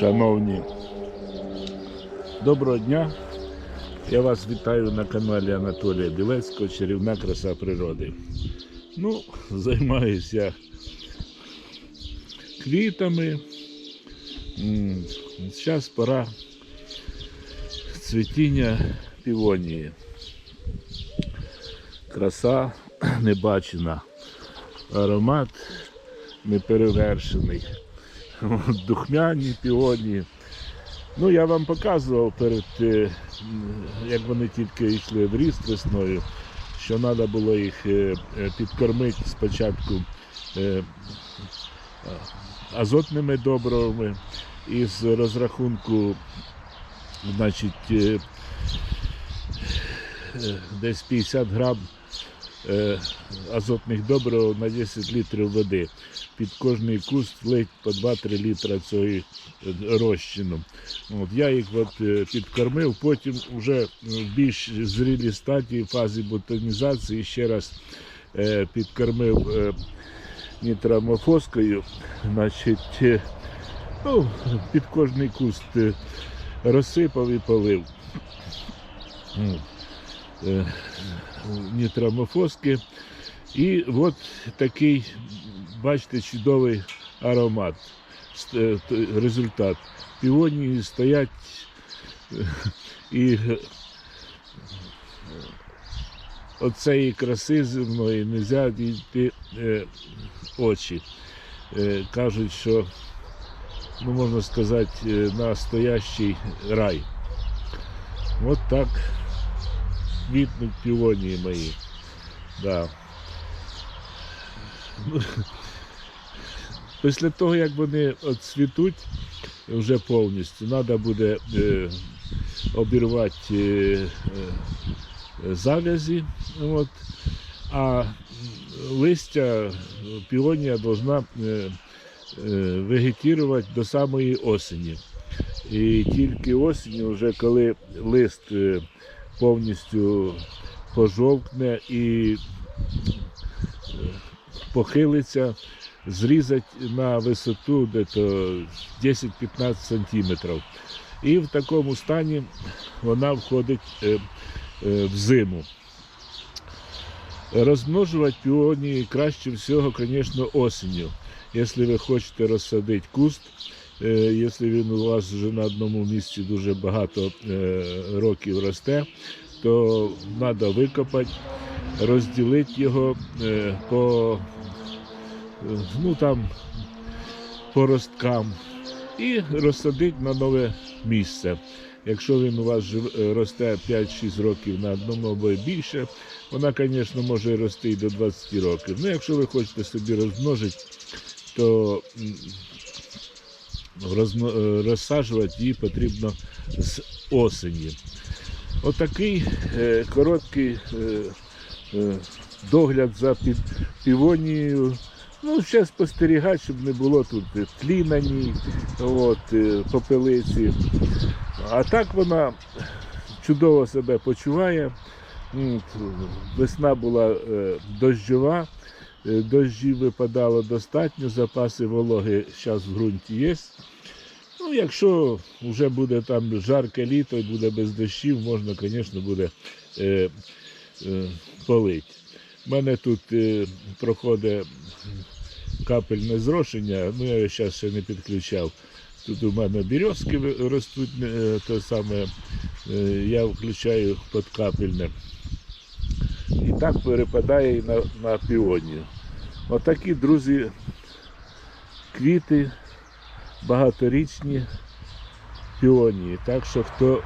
Шановні, доброго дня. Я вас вітаю на каналі Анатолія Білецького Чарівна краса природи. Ну, займаюся квітами. Зараз пора цвітіння півонії. Краса небачена, аромат неперевершений. Духмяні піоні. Ну, я вам показував перед, е, як вони тільки йшли в ріст весною, що треба було їх е, е, підкормити спочатку азотними добривами із розрахунку, значить, десь 50 грам е, азотних добрив на 10 літрів води. Під кожний куст влить по 2-3 літра цієї е, розчину. От, я їх от, е, підкормив, потім вже в більш зрілій стадії фазі бутонізації ще раз е, підкормив е, нітрамофоскою. Значить, е, ну, під кожний куст е, розсипав і полив. Е. І от такий, бачите, чудовий аромат. Е, Результат. Піонії стоять е, і оцеї краси земної не можна дійти очі. Кажуть, що, ну можна сказати, настоящий рай. От так квітнуть півонії мої. Да. Після того, як вони цвітуть вже повністю, треба буде е, обірвати е, е, завязі. От, а листя піонія повинна е, е, вегетувати до самої осені. І тільки осінню, вже коли лист е, повністю пожовкне і е, похилиться, зрізати на висоту дето 10-15 сантиметрів. І в такому стані вона входить е, е, в зиму. Розмножувати піонії краще всього, звісно, осінню. Якщо ви хочете розсадити куст, якщо він у вас вже на одному місці дуже багато е, років росте, то треба викопати, розділити його е, по, е, ну, там, по росткам і розсадити на нове місце. Якщо він у вас е, росте 5-6 років на одному або більше, вона, звісно, може рости і до 20 років. Ну, якщо ви хочете собі розмножити, то е, розсаджувати її потрібно з осені. Отакий е, короткий е, е, догляд за півонією. Ну, ще спостерігати, щоб не було тут е, тлі на ній, от, е, попелиці. А так вона чудово себе почуває. Весна була е, дощова, е, дощів випадало достатньо, запаси вологи зараз в ґрунті є. Ну, якщо вже буде там жарке літо і буде без дощів, можна, звісно, буде е, е, полити. У мене тут е, проходить капельне зрошення, ну я його зараз ще не підключав. Тут у мене березки ростуть, те саме, е, я включаю подкапельне. І так перепадає на, на піонію. Отакі, друзі, квіти багаторічні піонії. Так що хто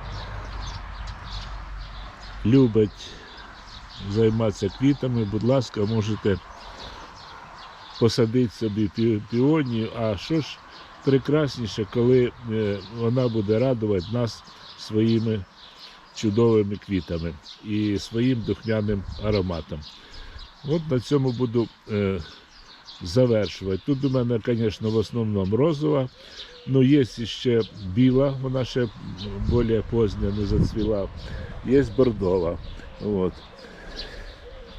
любить займатися квітами, будь ласка, можете посадити собі пі- піонію. А що ж прекрасніше, коли е, вона буде радувати нас своїми чудовими квітами і своїм духмяним ароматом. От на цьому буду е, завершувати. Тут у мене, звісно, в основному розова. Ну, є ще біла, вона ще більш позня не зацвіла. Є бордова. От.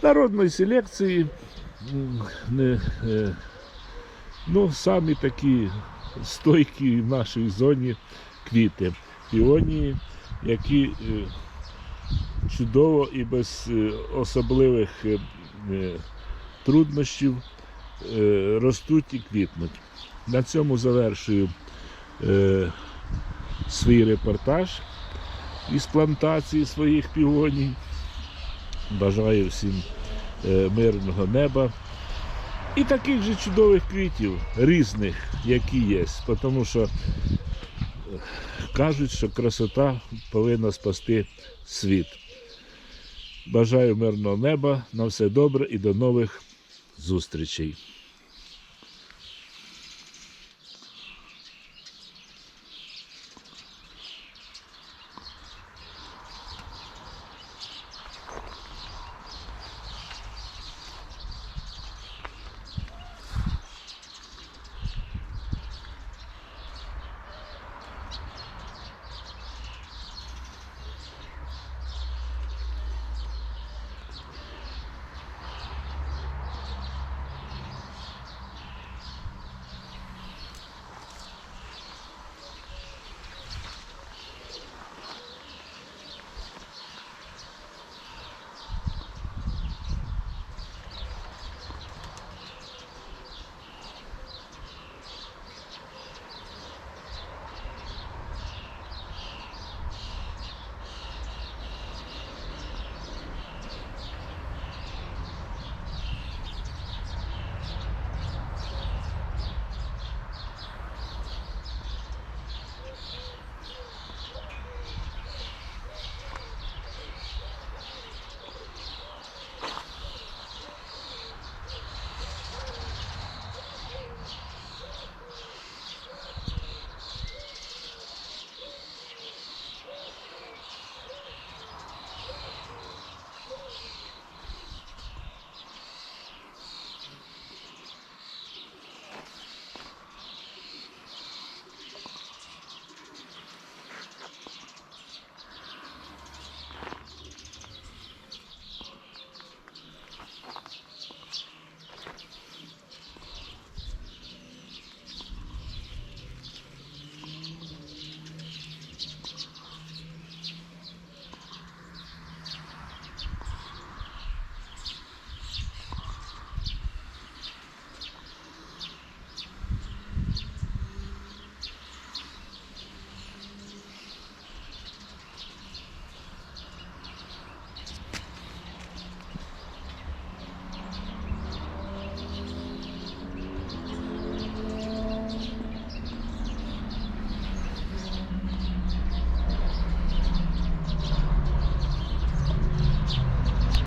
Народної селекції не, е, Ну, самі такі стойкі в нашій зоні квіти. Піонії, які е, чудово і без е, особливих труднощів ростуть і квітнуть. На цьому завершую е, свій репортаж із плантації своїх півоній. Бажаю всім е, мирного неба і таких же чудових квітів, різних, які є. Тому що е, кажуть, що красота повинна спасти світ. Бажаю мирного неба, на все добре і до нових зустрічей.